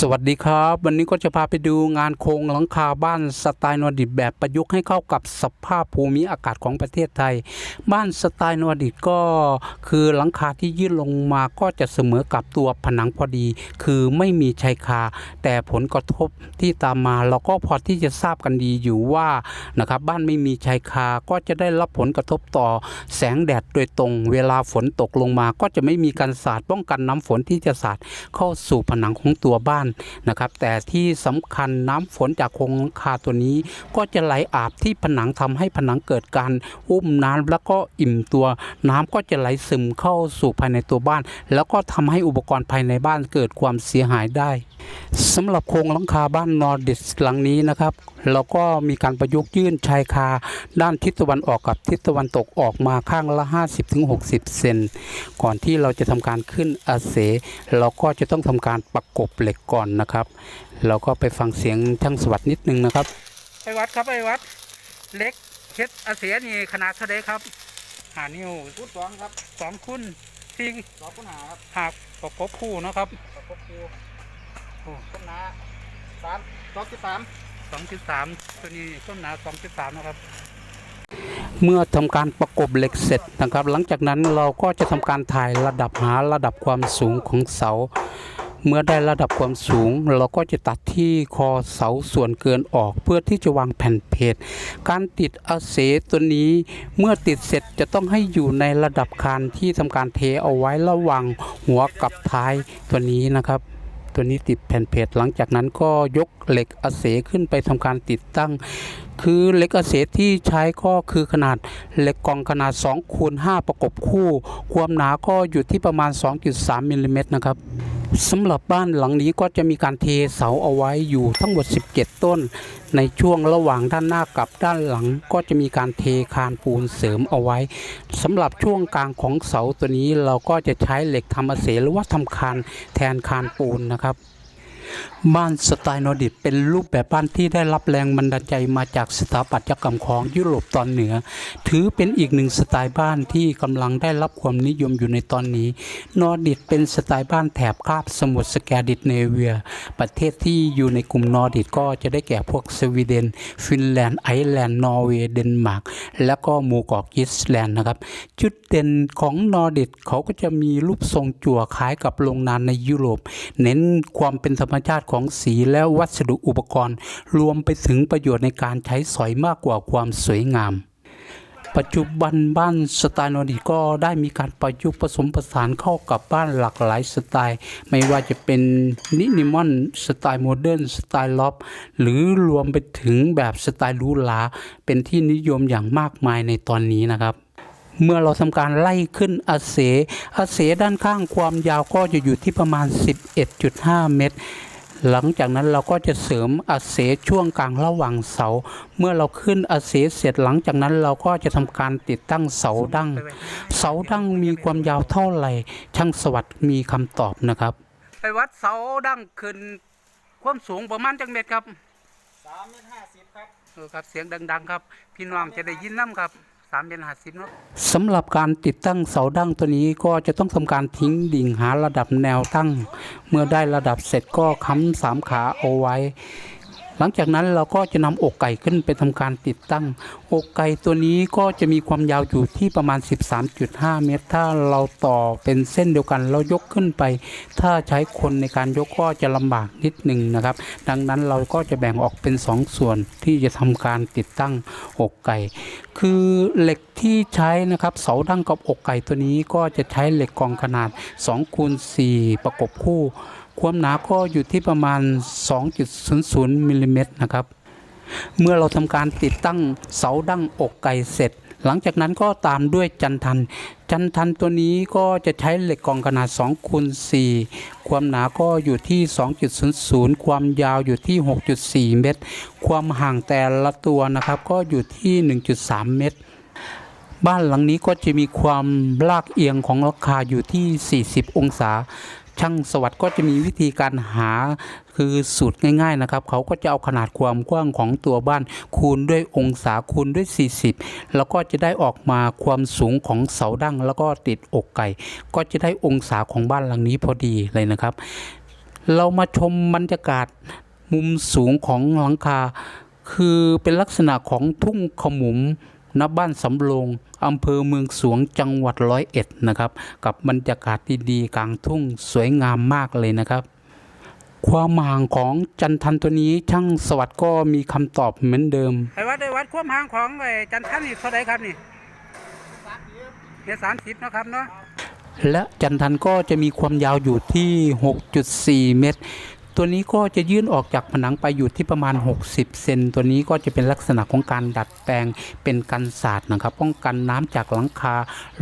สวัสดีครับ วันนี้ก็จะพาไปดูงานโครงหลังคาบ้านสไตล์นอร์ดิกแบบประยุกต์ให้เข้ากับสภาพภูมิอากาศของประเทศไทย บ้านสไตล์นอร์ดิกก็คือหลังคาที่ยื่นลงมาก็จะเสมอกับตัวผนังพอดี คือไม่มีชายคา แต่ผลกระทบที่ตามมาเราก็พอที่จะทราบกันดีอยู่ว่านะครับบ้านไม่มีชายคาก็จะได้รับผลกระทบต่อแสงแดดโดยตรง เวลาฝนตกลงมาก็จะไม่มีการสาดป้องกันน้ำฝนที่จะสาดเข้าสู่ผนังของตัวบ้านนะครับ แต่ที่สำคัญน้ำฝนจากโครงคาตัวนี้ ก็จะไหลอาบที่ผนังทำให้ผนังเกิดการอุ้มน้ำแล้วก็อิ่มตัว น้ำก็จะไหลซึมเข้าสู่ภายในตัวบ้าน แล้วก็ทำให้อุปกรณ์ภายในบ้านเกิดความเสียหายได้ สำหรับโครงหลังคาบ้านนอร์ดิสหลังนี้นะครับ เราก็มีการประยุกต์ยื่นชายคาด้านทิศตะวันออกกับทิศตะวันตกออกมาข้างละ 50-60 เซนก่อนที่เราจะทำการขึ้นอาเสเราก็จะต้องทำการประกบเหล็กก่อนนะครับ เราก็ไปฟังเสียงช่างสวัสดนิดนึงนะครับไปวัดครับไปวัดเล็กเช็ดอาเสียนี่ขนาดเท่าไดครับหานิ้วพุทธสองครับสองคุณสี่สองคุณหาครับหากประกบคู่นะครับประกบคู ต้นหนาสามสองที่สามสองจุดสามตัวนี้ต้นหนาสองจุดสามนะครับ เมื่อทำการประกบเหล็กเสร็จนะครับ หลังจากนั้นเราก็จะทำการถ่ายระดับหาระดับความสูงของเสา เมื่อได้ระดับความสูง เราก็จะตัดที่คอเสาส่วนเกินออกเพื่อที่จะวางแผ่นเพจการติดอาเสตัวนี้ เมื่อติดเสร็จจะต้องให้อยู่ในระดับคานที่ทำการเทเอาไว้ระหว่างหัวกับท้ายตัวนี้นะครับ ตัวนี้ติดแผ่นเพจหลังจากนั้นก็ยกเหล็กอเสขึ้นไปทำการติดตั้ง คือเหล็กอเสที่ใช้ก็คือขนาดเหล็กกองขนาด2คูณ5ประกบคู่ ความหนาก็อยู่ที่ประมาณ 2.3มิลลิเมตรนะครับ สำหรับบ้านหลังนี้ก็จะมีการเทเสาเอาไว้อยู่ทั้งหมด 17 ต้น ในช่วงระหว่างด้านหน้ากับด้านหลังก็จะมีการเทคานปูนเสริมเอาไว้สำหรับช่วงกลางของเสาตัวนี้เราก็จะใช้เหล็กทำอเสหรือว่าทำคานแทนคานปูนนะครับ บ้านสไตล์นอร์ดิกเป็นรูปแบบบ้านที่ได้รับแรงบันดาลใจมาจากสถาปัตยกรรมของยุโรปตอนเหนือ ถือเป็นอีกหนึ่งสไตล์บ้านที่กำลังได้รับความนิยมอยู่ในตอนนี้ นอร์ดิกเป็นสไตล์บ้านแถบคาบสมุทรสแกดิเนเวีย ประเทศที่อยู่ในกลุ่มนอร์ดิกก็จะได้แก่พวกสวีเดน ฟินแลนด์ ไอร์แลนด์ นอร์เวย์ เดนมาร์ก และก็หมู่เกาะกิสแลนด์นะครับ จุดเด่นของนอร์ดิกเขาก็จะมีรูปทรงจั่วคล้ายกับโรงนานในยุโรป เน้นความเป็นธรรมชาติของสีและวัสดุอุปกรณ์ รวมไปถึงประโยชน์ในการใช้สอยมากกว่าความสวยงาม ปัจจุบันบ้านสไตล์นอร์ดิกก็ได้มีการประยุกต์ผสมผสานเข้ากับบ้านหลากหลายสไตล์ ไม่ว่าจะเป็นนินิมอนสไตล์โมเดิร์นสไตล์ล็อบหรือรวมไปถึงแบบสไตล์หรูหราเป็นที่นิยมอย่างมากมายในตอนนี้นะครับเมื่อเราทำการไล่ขึ้นอาเสอาเสด้านข้างความยาวก็จะอยู่ที่ประมาณ 11.5 เมตร หลังจากนั้นเราก็จะเสริมอาเสช่วงกลางระหว่างเสา เมื่อเราขึ้นอาเสเสร็จหลังจากนั้นเราก็จะทำการติดตั้งเสาดั้ง เสาดั้งมีความยาวเท่าไหร่ ช่างสวัสดิ์มีคำตอบนะครับไปวัดเสาดั้งขึ้นความสูงประมาณจังเมตรครับสามเมตรห้าสิบครับเออครับเสียงดัง ๆ ครับ พี่น้องจะได้ยินน้ำครับ สามเป็นหาสิบเนาะสำหรับการติดตั้งเสาดั้งตัวนี้ก็จะต้องทำการทิ้งดิ่งหาระดับแนวตั้ง เมื่อได้ระดับเสร็จก็ค้ำสามขาเอาไว้ หลังจากนั้นเราก็จะนำอกไก่ขึ้นไปทำการติดตั้ง อกไก่ตัวนี้ก็จะมีความยาวอยู่ที่ประมาณ 13.5 เมตร ถ้าเราต่อเป็นเส้นเดียวกันเรายกขึ้นไป ถ้าใช้คนในการยกก็จะลำบากนิดหนึ่งนะครับ ดังนั้นเราก็จะแบ่งออกเป็น 2 ส่วนที่จะทำการติดตั้งอกไก่ คือเหล็กที่ใช้นะครับเสาดั้งกับอกไก่ตัวนี้ก็จะใช้เหล็กกองขนาด2คูณ4ประกบคู่ ความหนาก็อยู่ที่ประมาณ 2.00มิลลิเมตรนะครับ เมื่อเราทำการติดตั้งเสาดั้งอกไก่เสร็จ หลังจากนั้นก็ตามด้วยจันทัน จันทันตัวนี้ก็จะใช้เหล็กกองขนาด2คูณ4ความหนาก็อยู่ที่ 2.00 ความยาวอยู่ที่ 6.4 เมตร ความห่างแต่ละตัวนะครับ ก็อยู่ที่ 1.3 เมตรบ้านหลังนี้ก็จะมีความลากเอียงของราคาอยู่ที่ 40 องศา ช่างสวัสด์ก็จะมีวิธีการหาคือสูตรง่ายๆนะครับ เขาก็จะเอาขนาดความกว้างของตัวบ้าน คูณด้วยองศาคูณด้วย 40 แล้วก็จะได้ออกมาความสูงของเสาดั้งแล้วก็ติดอกไก่ ก็จะได้องศาของบ้านหลังนี้พอดีเลยนะครับ เรามาชมบรรยากาศมุมสูงของหลังคา คือเป็นลักษณะของทุ่งขมุม ณบ้านสำโรงอำเภอเมืองสวงจังหวัดร้อยเอ็ดนะครับ กับบรรยากาศดีๆกลางทุ่งสวยงามมากเลยนะครับ ความห่างของจันทันตัวนี้ช่างสวัสดิ์ก็มีคำตอบเหมือนเดิมไอ้วัดไอ้วัดความห่างของไอ้จันทันนี่เท่าไหร่ครับนี่เมตรสามสิบนะครับเนาะและจันทันก็จะมีความยาวอยู่ที่ 6.4 เมตร ตัวนี้ก็จะยื่นออกจากผนังไปอยู่ที่ประมาณ 60 เซนตัวนี้ก็จะเป็นลักษณะของการดัดแปลงเป็นกันศาสตร์นะครับ ป้องกันน้ำจากหลังคา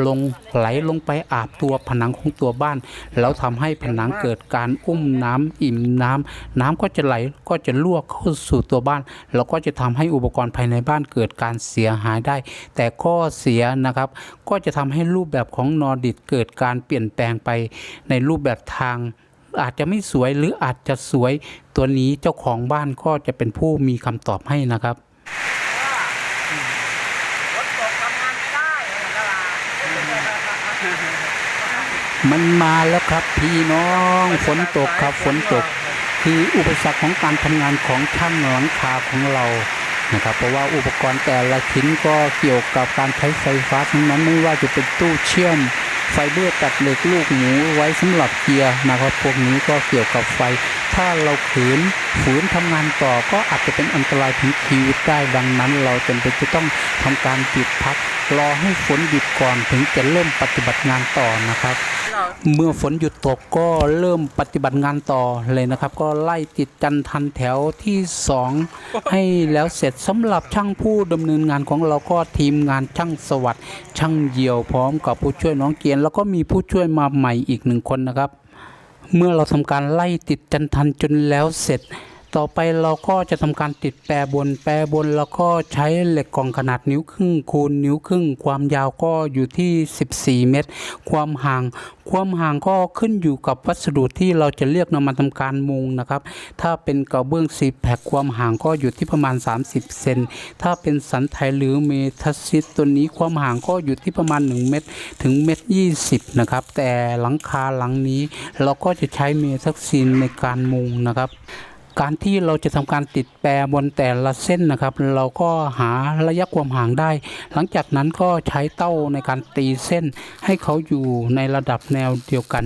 ลงไหลลงไปอาบตัวผนังของตัวบ้าน แล้วทำให้ผนังเกิดการอุ้มน้ำอิ่มน้ำน้ำก็จะไหลก็จะลวกเข้าสู่ตัวบ้าน แล้วก็จะทำให้อุปกรณ์ภายในบ้านเกิดการเสียหายได้ แต่ข้อเสียนะครับ ก็จะทำให้รูปแบบของนอร์ดิดเกิดการเปลี่ยนแปลงไปในรูปแบบทาง อาจจะไม่สวยหรืออาจจะสวยตัวนี้เจ้าของบ้านก็จะเป็นผู้มีคำตอบให้นะครับรถตกทำงานไม่ได้มันมาแล้วครับพี่น้องฝนตกครับฝนตก คืออุปสรรคของการทำงานของช่างหลังคาของเรานะครับ เพราะว่าอุปกรณ์แต่ละชิ้นก็เกี่ยวกับการใช้ไฟฟ้าทั้งนั้นไม่ว่าจะเป็นตู้เชื่อม ไฟเบอร์ตัดเหล็กลูกหมูไว้สำหรับเกียร์นะครับพวกนี้ก็เกี่ยวกับไฟ ถ้าเราขืนฝืนทำงานต่อก็อาจจะเป็นอันตรายถึงชีวิตได้ดังนั้น เราจำเป็นจะต้องทำการปิดพักรอให้ฝนหยุดก่อนถึงจะเริ่มปฏิบัติงานต่อนะครับ เมื่อฝนหยุดตกก็เริ่มปฏิบัติงานต่อเลยนะครับ ก็ไล่ติดจันทันแถวที่ 2 ให้แล้วเสร็จสำหรับช่างผู้ดำเนินงานของเราก็ทีมงานช่างสวัสด์ช่างเหี่ยวพร้อมกับผู้ช่วยน้องเกียน แล้วก็มีผู้ช่วยมาใหม่อีกหนึ่งคนนะครับ เมื่อเราทำการไล่ติดจันทันจนแล้วเสร็จ ต่อไปเราก็จะทำการติดแปรบน แปรบนแล้วก็ใช้เหล็กกล่องขนาดนิ้วครึ่งคูณนิ้วครึ่ง ความยาวก็อยู่ที่ 14 เมตร ความห่าง ความห่างก็ขึ้นอยู่กับวัสดุที่เราจะเลือกนำมาทำการมุงนะครับ ถ้าเป็นกระเบื้องซีแพคความห่างก็อยู่ที่ประมาณ 30 เซน ถ้าเป็นสันไทยหรือเมทัสซิตตัวนี้ความห่างก็อยู่ที่ประมาณ 1 เมตร ถึงเมตร20นะครับ แต่หลังคาหลังนี้เราก็จะใช้เมทักซินในการมุงนะครับ การที่เราจะทำการติดแปรบนแต่ละเส้นนะครับ เราก็หาระยะความห่างได้ หลังจากนั้นก็ใช้เต้าในการตีเส้น ให้เขาอยู่ในระดับแนวเดียวกัน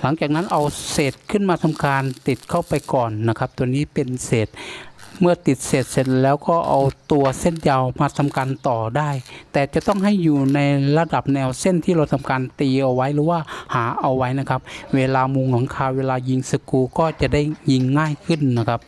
หลังจากนั้นเอาเศษขึ้นมาทำการติดเข้าไปก่อนนะครับ ตัวนี้เป็นเศษ เมื่อติดเสร็จเสร็จแล้วก็เอาตัวเส้นยาวมาทำการต่อได้ แต่จะต้องให้อยู่ในระดับแนวเส้นที่เราทำการตีเอาไว้หรือว่าหาเอาไว้นะครับ เวลามุงหลังคาเวลายิงสกูก็จะได้ยิงง่ายขึ้นนะครับ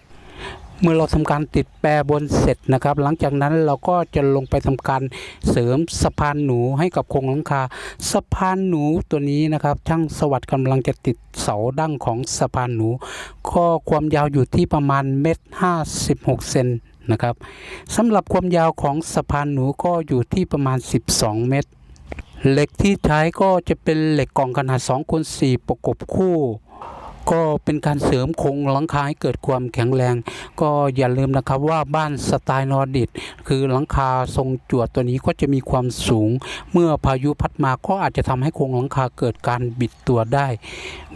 เมื่อเราทำการติดแปรบนเสร็จนะครับ หลังจากนั้นเราก็จะลงไปทำการเสริมสะพานหนูให้กับโครงหลังคาสะพานหนูตัวนี้นะครับช่างสวัสดิ์กำลังจะติดเสาดั้งของสะพานหนู ก็ความยาวอยู่ที่ประมาณเมตรห้าสิบหกเซนนะครับสำหรับความยาวของสะพานหนูก็อยู่ที่ประมาณ 12 เมตร เหล็กที่ใช้ก็จะเป็นเหล็กกล่องขนาด2คูณ4ประกบคู่ ก็เป็นการเสริมโครงหลังคาให้เกิดความแข็งแรง ก็อย่าลืมนะครับว่าบ้านสไตล์นอร์ดิกคือหลังคาทรงจวดตัวนี้ก็จะมีความสูง เมื่อพายุพัดมาก็อาจจะทำให้โครงหลังคาเกิดการบิดตัวได้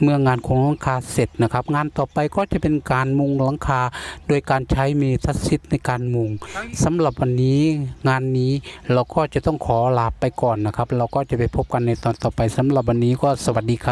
เมื่องานโครงหลังคาเสร็จนะครับ งานต่อไปก็จะเป็นการมุงหลังคา โดยการใช้เมทัสซิตในการมุงสำหรับวันนี้งานนี้เราก็จะต้องขอลาไปก่อนนะครับ เราก็จะไปพบกันในตอนต่อไปสำหรับวันนี้ก็สวัสดีครับ